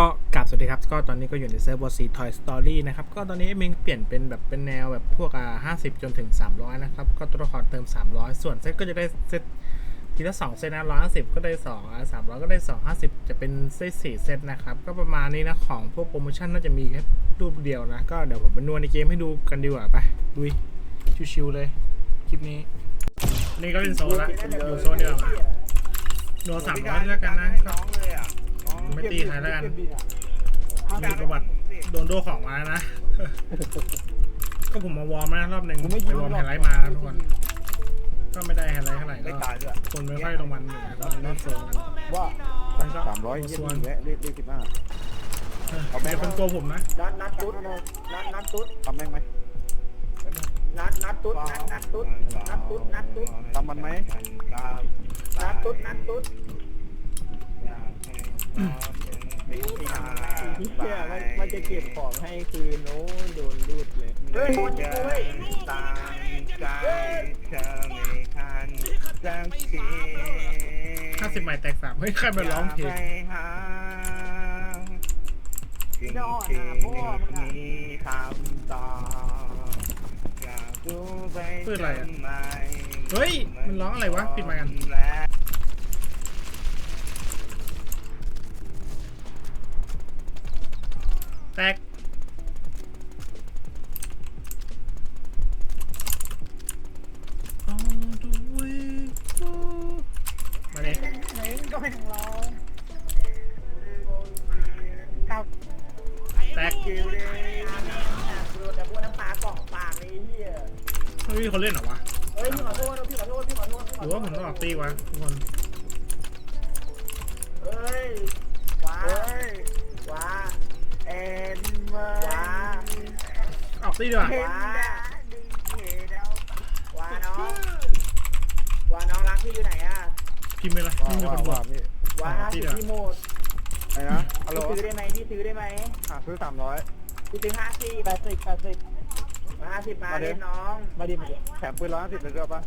ก็กลับสวัสดีครับ ก็ตอนนี้ก็อยู่ในเซิร์ฟวอร์ซีทอยสตอรี่นะครับ ก็ตอนนี้มเองเปลี่ยนเป็นแบบเป็นแนวแบบพวกอ่าห้าสิบจนถึง 300 นะครับ ก็ตัวละครเติม 300 ส่วนเซตก็จะได้เซตทีละ 2 เซตนะร้อยห้าสิบก็ได้2อะสามร้อยก็ได้ 2 50 จะเป็นเซตสี่เซตนะครับ ก็ประมาณนี้นะ ของพวกโปรโมชั่นน่าจะมีแค่รูปเดียวนะ ก็เดี๋ยวผมไปนวลในเกมให้ดูกันดีกว่าไปดุยชิวๆเลย คลิปนี้ นี่ก็เป็นโซนละอยู่โซนเดียวมาโดนสามร้อยแล้วกันนะก็ ไม่ตีใครแล้วกันมีประวัติโดนโดของมานะ ก็ผมมาวอร์มนะรอบหนึ่งไปวอร์มไฮไลท์มาครับทุกคน ก็ไม่ได้ไฮไลท์เท่าไหร่ไม่ก็ตายด้วยคนไม่ค่อยลงวันเหมือนกันนอกโซนกันว่าแล้วก็สามร้อยยี่ส่สิวนบและเรียกเรียกสิบห้าเอาแม่คนตัวผมนะนัดนัดตุ๊ดนัดนัดตุ๊ดทำแม่งไหมนัดนัดตุ๊ดนัดนัดตุ๊ดนัดตุ๊ดนัดตุ๊ดทำมันไหมนัดตุ๊ดนัดตุ๊ด เชื่อมันมันจะเก็บของให้คืนโน้นโดนรูดเลยเฮ้ยคตรเฮ้ยตายใจเธอไม่ทันสักทีห้าสิบใหม่แตกสามเฮ้ยใครมาร้องเพลงย่าไปหาสิ่งมีคำตอบอยากรู้ไปทำไมเฮ้ย มันร้องอะไรวะ ปิดมค์กัน ว้าว้าเอ็นมว้าออกตีดีกว่าว้าว้าน้องว้าน้องรักพี่อยู่ไหนอะพิมพ์ไปเลยว่าพิมพ์เป็นว่คนบอว่ากพี่ว้าพี่พี่โมดไอ้นะฮัลโหลพี่ซื้อได้ไหมพี่ซื้อได้ไหมหาซื้อสามร้อยพี่ซื้อห้าสิบแปดสิบแปดสิบห้าสิบมาเล่นน้อง มาดิมาดิแถมปืนร้อยห้าสิบเลยเรือปะ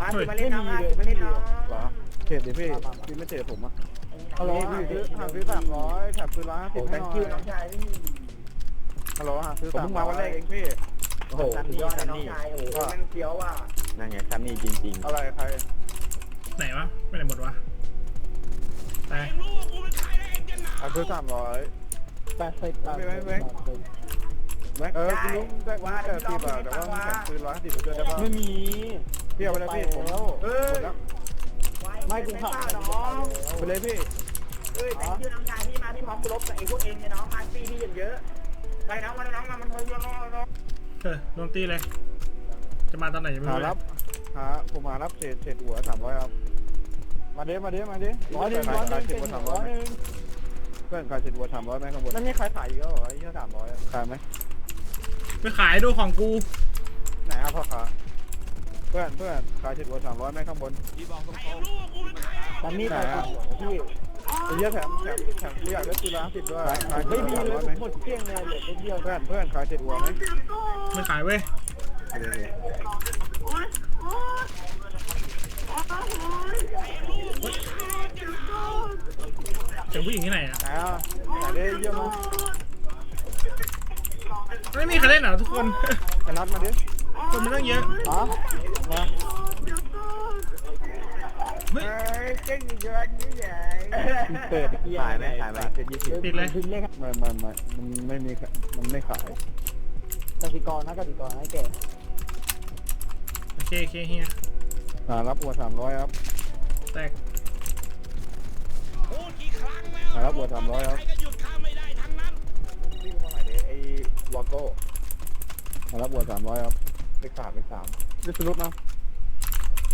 ห้าสิบมาเล่นน้องห้าสิบมาเล่นน้องเหรอเทรดดิพี่พี่ไม่เทรดผมอะ ฮัลโหลพี่ซื้อหาซื้อสามร้อยแถมปืนร้อยห้าสิโอ้บให้แตงหน่คิวน้ออยงชายพี่ฮัลโหลหาซื้อสามร้อยเพิ่งมาวันแรกเองพี่ โอ้โหสุดยอดนะน้องชายโอ้โหมันเฟี้ยวว่ะนั่นไงชั้นนี้จริงอะไรใครไหนวะไปไหนหมดวะแต่หาซื้อสามร้อย แปดสิบแปดสิบแม็กเออคุณลุงได้ว่าแต่สิบอะแต่ว่าแถมปืนร้อยห้าสิบด้วยได้ปะไม่มี พี่เอาไปเลยพี่ผมหมดแล้วไม่กูขาดน้องไปเลยพี่ เฮ้ยแตงคิวน้องชายพี่มาพี่พร้อมกูลบกับไอ้พวกเองเนี่ยน้องมาปีพี่อย่างเยอะไปน้องมาน้องมามันเฮ้ยน้องน้องเออโดนตีเลย จะมาตอนไหนยังไม่หารู้เลรัยบหาผมหารับเศษเศษหัวสามร้อยครับมาเด้มาเด้มาเด้ร้อยหนึ่งร้อยหนึ่งเศษเป็นหัวสามร้ร้ออยยหนึ่งเพื่อนขายเศษหัวสามร้อยไหมข้างบนแล้วมีใครขายอีกแล้วเหรอไอ้เหี้ยสามร้อยขายไหมไปขายดูของกู ไหนอะพ่อค้าเพื่อนเพื่อนขายเศษหัวสามร้อยไหมข้างบนตอนนี้ขายพี่ ไอ้เหี้ยแถมแถมแถมกูอยากได้ตีละสิบด้วยขายเศไม่ษหัมีวสามเลร้อยยไหมหมดเกลี้ยงเลยเหลือนิดเดียวเพื่อนเพื่อนขายเศษหัวไหมไม่ขายเว้ยเดี๋ยวเจอผู้หญิงที่ไหนอะไหนอะไหนได้เยี่ยมมั้ยไม่มีใครเล่นเหรอทุกคนไปนัดมาดิคนมันต้องเยอะ อ๋อมา เฮ้ยเฮ้ยเก่งเยอะนี่ใหญ่เปิดๆขายไหมขายไหมเจ็ดยี่สิบปิดเลยถึงเลขไม่ไม่ไม่มันไม่มีมันไม่ขายกสิกรนะกสิกรให้แกโอเคโอเคเฮียหารับหัวสามร้อยครับ แตกหารับหัวสามร้อยครับวิ่ได้ทั้งนั้นนี่มาใหน่อยไอ้วอโก้หารับหัวสามร้อยครับไปสามไปสามดิสรุปนะ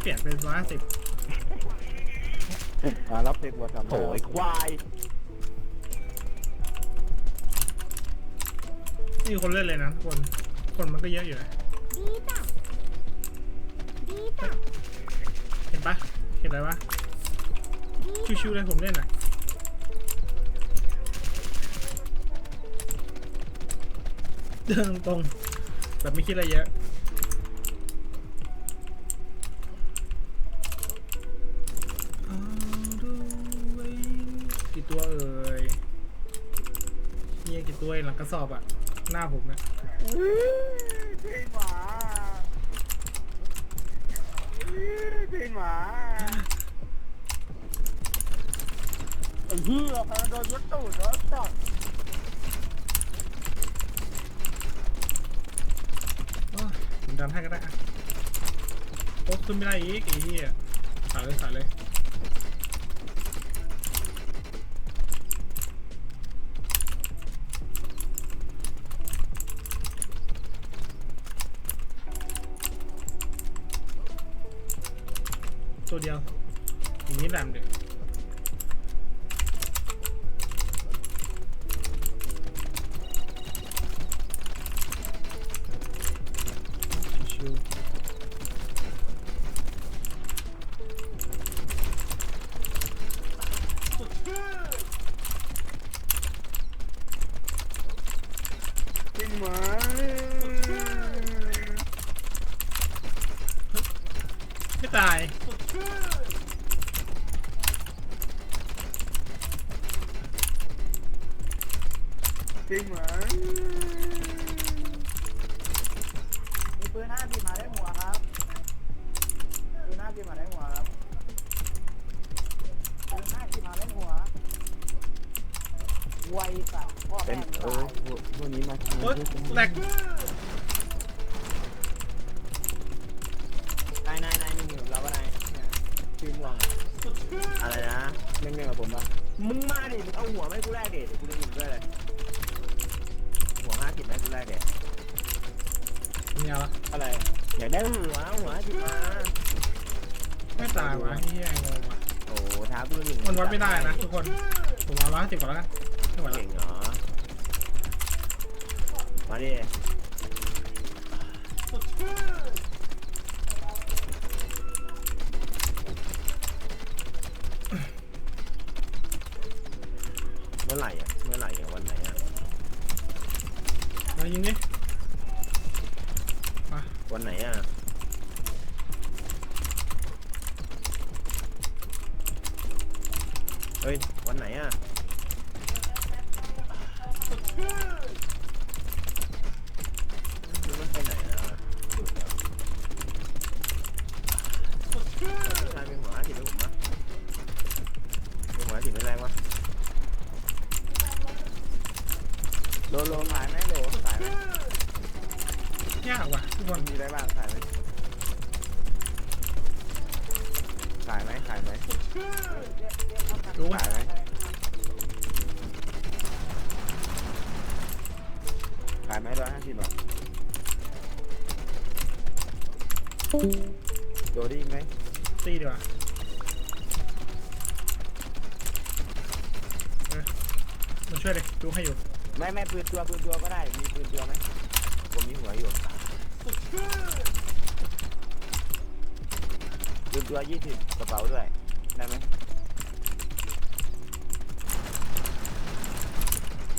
ต้องเปลี่ยนเป็นร้อยห้าสิบอ่ารับเทควัวสามโอ้ยควายนี่คนเล่นเลยนะทุกคน คนมันก็เยอะอยู่นะเห็นปะเห็นอะไรวะชิวๆเลยผมเล่นอะเดินตรงๆแบบไม่คิดอะไรเยอะ สอบอะหน้าผมนะทีหมาทีหมาไอ้เหี้ยพาโดนยัดตูดแล้วสัตว์อ้าวผมดันให้ก็ได้อะโอ้ขึ้นไม่ได้อีกไอ้เหี้ยสายเลยสายเลย มา ไม่ตาย ทีหมา มีปืนหน้าบีบมาได้หัวครับปืนหน้าบีบมาได้หัวครับปืนหน้าบีบมาได้หัวไวสัตว์พ่อ เป็ แม่ น ง เอ ตา อย พวกนี้มาทำ โอ๊ยแหลก นายนายนายหนึ่งหนึ่งเราก็นายชื่อม่วงอะไร นะหนึ่งหนึ่งกับผมปะมึงมาดิมึงเอาหัวไม่กูแลกเด็ดเดี๋ยวกูจะหนึ่งด้วยเลยหัวห้าสิบไม่กูแลกเด็ดมีอะไรวะอะไรอยากได้หัวหัวห้าสิบมาไม่ตายวะเฮียงงว่ะโอ้ท้ากูหนึ่งมันวัดไม่ได้นะทุกคนผมเอาร้อยห้าสิบก่อนแล้วกันไม่ไหวแล้วเก่งเหรอมาดิ มายิงดิมาวันไหนอะเฮ้ย วันไหนอะ มันไปไหนอะสุดอะชายเป็นหัวอาทิตย์หรือผมวะเป็นหัวอาทิตย์ไม่แรงวะ โลโลขายไหมโลขายไหม ยากว่ะทุกคน มีได้บ้างขายไหมขาย ไหมขายไหมรู้ไหมขายไหมขายไหมร้อยห้าสิบบาทโดได้ยิงไหมตีดีกว่าเออมาช่วยดิดูให้อยู่ไม่ไม่ปืนตัวปืนตัวก็ได้ มีปืนตัวไหมผมมีหัวอยู่ปื นตัวยี่สิบกระเป๋าด้วย ได้ไหม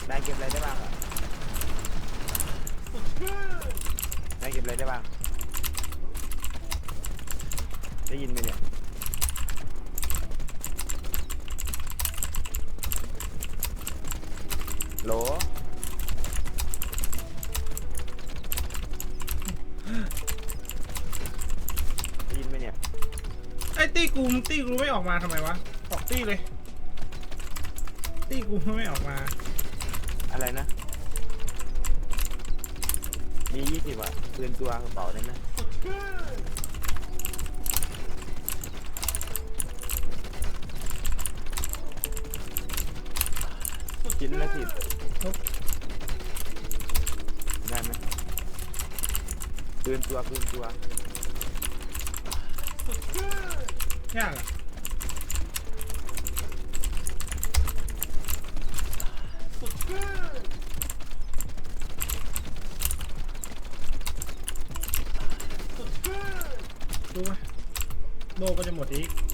ได้เก็บอะไรได้บ้างอะได้เก็บอะไรได้บ้าง ได้ยินไหมเนี่ย โหล ตีกูมึงตีกูไม่ออกมาทำไมวะ ออกตี้เลย ตี้กูไม่ออกมา อะไรนะ มียี่สิบอะปืนตัวกระเป๋าได้ไหมชิ้นละสิบได้ไหมปืนตัวปืนตัว ยากดูไหมโลก็จะหมดอีก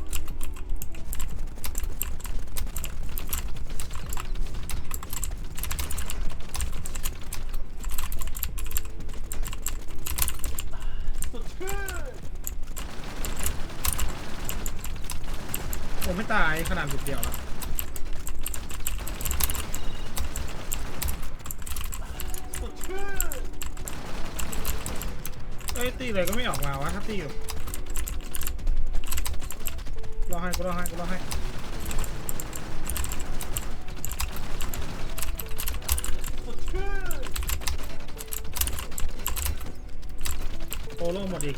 ผมไม่ตายขนาดบุดเดียวแล้วเอ้ยตีเลยก็ไม่ออกมาวะถ้าตีอยู่รอให้กูรอให้กูรอให้โอโลหมดอีก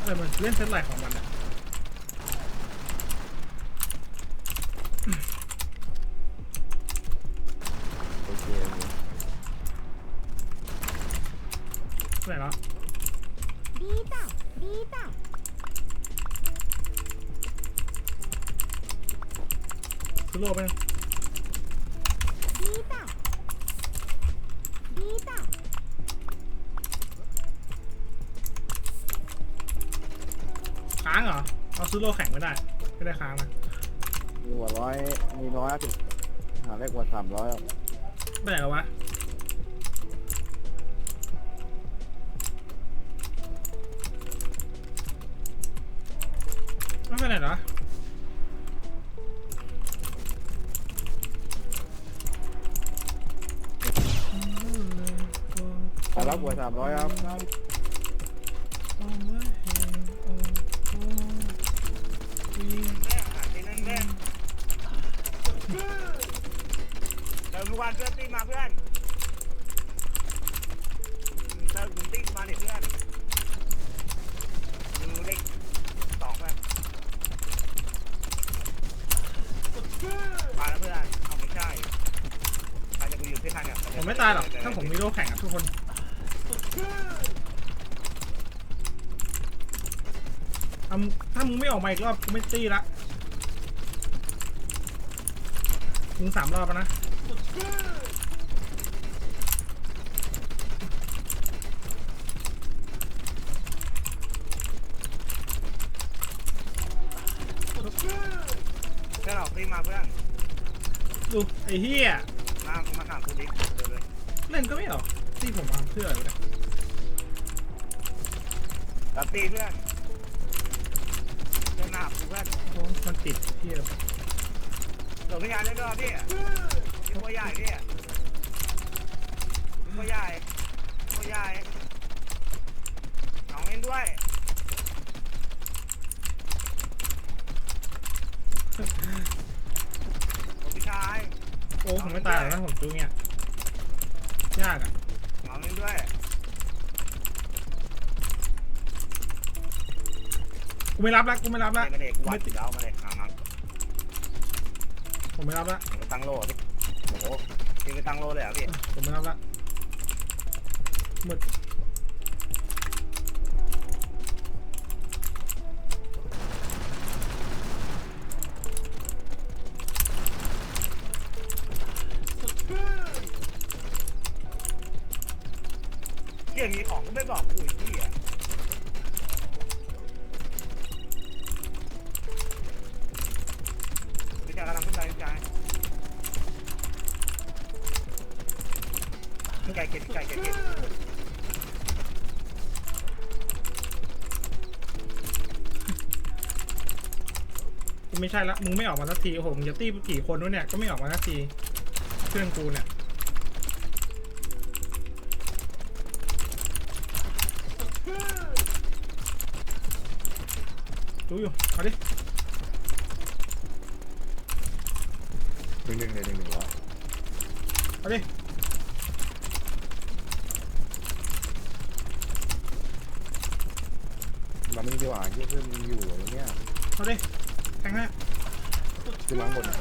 อะไรมัน เล่นเซตไหลของมันอะ โอเค ไหนแล้ว ビータビータ ซื้อโลไปหนึ่ง ซื้อโลแข่งไม่ได้ ไม่ได้ค้างนะ มีหัวร้อยมีร้อยห้าสิบหาเลขกว่าสามร้อยไปไหนแล้ววะ ไม่ไปไหนเหรอหารับกว่าสามร้อยครับ มาแล้วเพื่อนเอาไม่ใช่ใครจะไปอยู่ที่ทันเนี่ยผมไม่ตายหรอกถ้าผมมีโลแข่งอะทุกคนถ้ามึงถ้ามึงไม่ออกมาอีกรอบกูไม่ตีละมึงสามรอบแล้วนะ เพื่อนเราตีมาเพื่อน ดูไอ้เหี้ยมามาถามคุณดิเร็วเลยเล่นก็ไม่ออกตีผมมาเพื่ออะไรวะเนี่ยรับตีเพื่อนเพื่อนหน้าเพื่อนโอ้มันติดเหี้ยส่งสัญญาณเล่นด้วยพี่พี่พ่อใหญ่พี่พี่พ่อใหญ่พ่อใหญ่น้องเล่นด้วยพี่ชาย โอ้ผมไม่ตายหรอกนะผมจูเงี้ยยากอะน้องเล่นด้วยกูไม่รับละกูไม่รับละเล่นกันเด็กวัดอยู่แล้วมาเลยครับผมไม่รับละไปตั้งโล่พี่โอ้โหพี่ไปตั้งโล่เลยเหรอพี่ผมไม่รับละหมด กูไม่ใช่ละมึงไม่ออกมาสักทีโอ้โหมึงจะตีกี่คนวะเนี่ยก็ไม่ออกมาสักทีเพื่อนกูเนี่ยดูอยู่เอาดิหนึ่งหนึ่งหนึ่งหนึ่งหนึ่งวะเอาดิเราไม่ดีกว่าเยี่ยเพื่อนมึงอยู่ตรงเนี้ยเอาดิ ขึ้นมาข้างบนอะ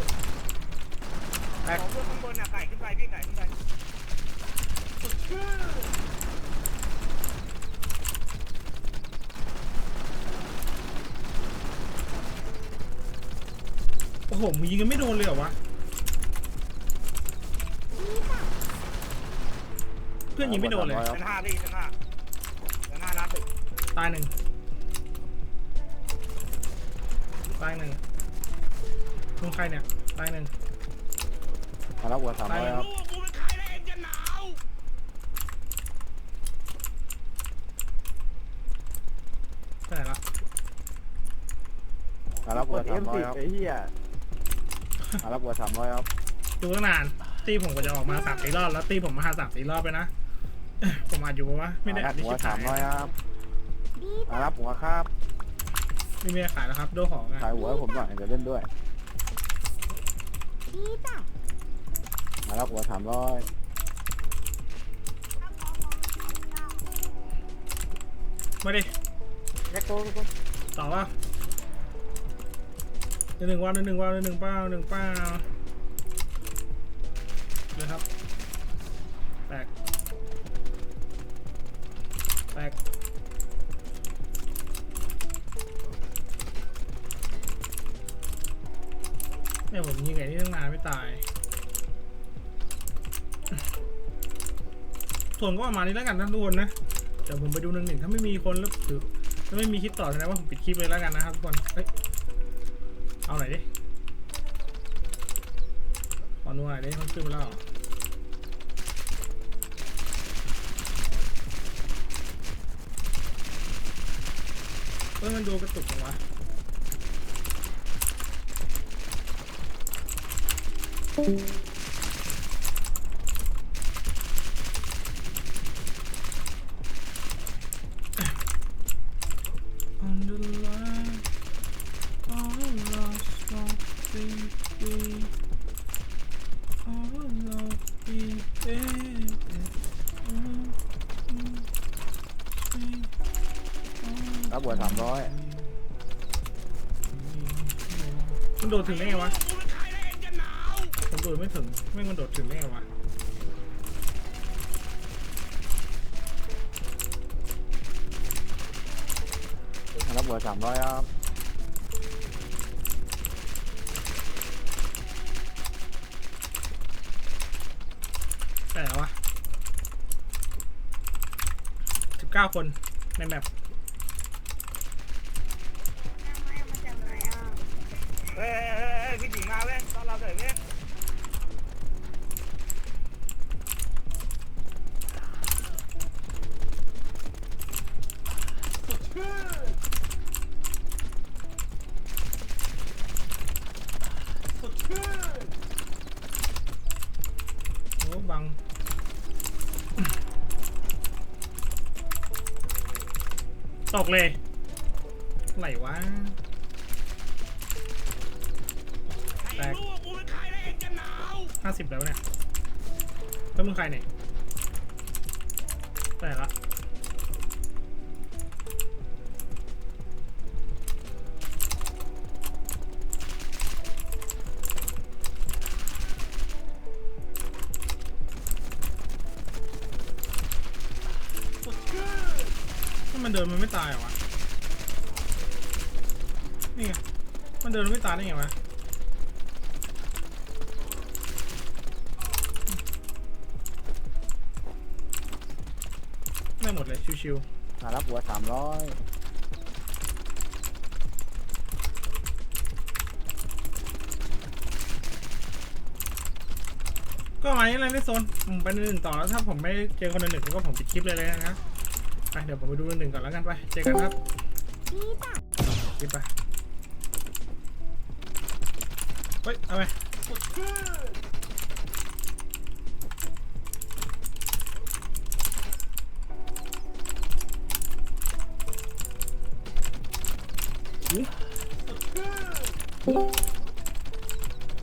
ของเพื่อนข้างบนน่ะไก่ขึ้นไปพี่ไก่ขึ้นไปโอ้โหมึงยิงกันไม่โดนเลยเหรอวะビータเพื่อนยิงไม่โดนเลย ชั้นห้าพี่ชั้นห้าชั้นห้านัดตึกตายหนึ่งตายหนึ่ง มึงใครเนี่ยตายหนึ่งมารับหัวสามร้อยครับไปไหนละมารับหัวสามร้อยครับไอ้เหี้ยมารับหัวสามร้อยครับดูตั้งนาน ตีผมก็จะออกมาสามสี่รอบแล้วตีผมมาหาสามสี่รอบไปนะผมอาจอยู่ปะวะไม่ได้มาอัรัดบที่หัวชิบสาหามยร้อยครับดีมาป่ะรับหัวครับไม่มีอะไรขายแล้วครับโดของอะขายหัวให้ผมหน่อยเดี๋ยวเล่นด้วย ดีป่ะมารับหัวสามร้อยมาดิแม็กโตโตต่อว่าหนึ่งว่าหนึ่งว่าหนึ่งเป้าหนึ่งเป้าเลยครับ เนี่ยผมยิงไอ้นี่ตั้งนานไม่ตาย ส่วนก็ประมาณนี้แล้วกันนะทุกคนนะเดี๋ยวผมไปดูหนึ่งหนึ่งถ้าไม่มีคนแล้วถือถ้าไม่มีคลิปต่อแสดงว่าผมปิดคลิปเลยแล้วกันนะครับทุกคนเอ้ยเอาหน่อยดิขอหน่อยดิมันขึ้นมาแล้วเอเฮ้ยมันดูกระตุกจังวะ รับหัวสามร้อย มันโดดถึงได้ไงวะผมโดดไม่ ถึงแม่งมันโดดถึงได้ไงวะมารับหัวสามร้อยครับแต่แล้ววะสิบเก้าคนในแมป ตกเลยไหลวะแตกห้าสิบแล้วเนี่ยแล้วมึงใครเนี่ยแตกละ ไม่ตายได้ไงวะได้หมดเลยชิวมารับหัวสามร้อยๆ ก็มานี้เลยในโซนผมไปหนึ่งต่อแล้วถ้าผมไม่เจอคนหนึ่งก็ผมปิดคลิปเลยเลยนะครับไปเดี๋ยวผมไปดูหนึ่งก่อนแล้วกันไป เจอกันครับดีป่ะคลิปไป เฮ้ยเอาไป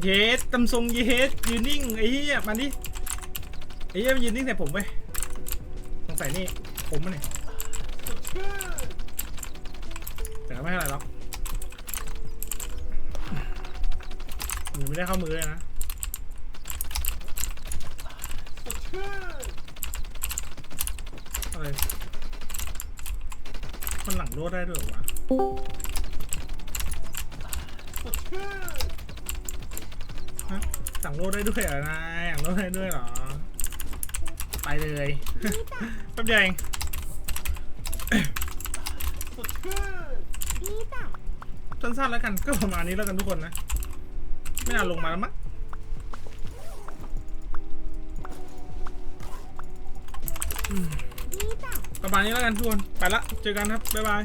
เยสตำทรงเยสยืนนิ่งไอ้เหี้ยมันดิไอ้เหี้ยมันยืนนิ่งแต่ผมไปสงสัยนี่ผมมันเนี่ยแต่ก็ไม่เท่าไหร่หรอก ไม่ได้เข้ามือเลยนะอะไรมันหลังโลดได้ด้วยเหรอวะฮะสั่งโลดได้ด้วยเหรอนายสั่งโลดได้ด้วยเหรอ ไปเลยแป๊บเดียวเองดีจ้ะสั้นๆแล้วกันก็ประมาณนี้แล้วกันทุกคนนะ ไม่น่าลงมาแล้วมั้งดีจ้ะประมาณนี้แล้วกันทุกคน ไปละ เจอกันครับ บ๊ายบาย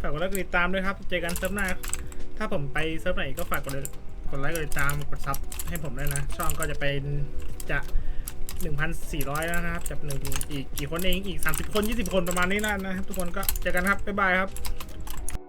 ฝากกดไลค์กดติดตามด้วยครับ เจอกันเซิร์ฟหน้า ถ้าผมไปเซิร์ฟไหนก็ฝากกดกดไลค์กดติดตาม กดซับให้ผมด้วยนะ ช่องก็จะเป็นจะ1,400 แล้วนะครับ จากหนึ่งอีกกี่คนเอง อีก 30 คน 20 คนประมาณนี้แล้วนะครับ ทุกคนก็เจอกันครับ บ๊ายบายครับ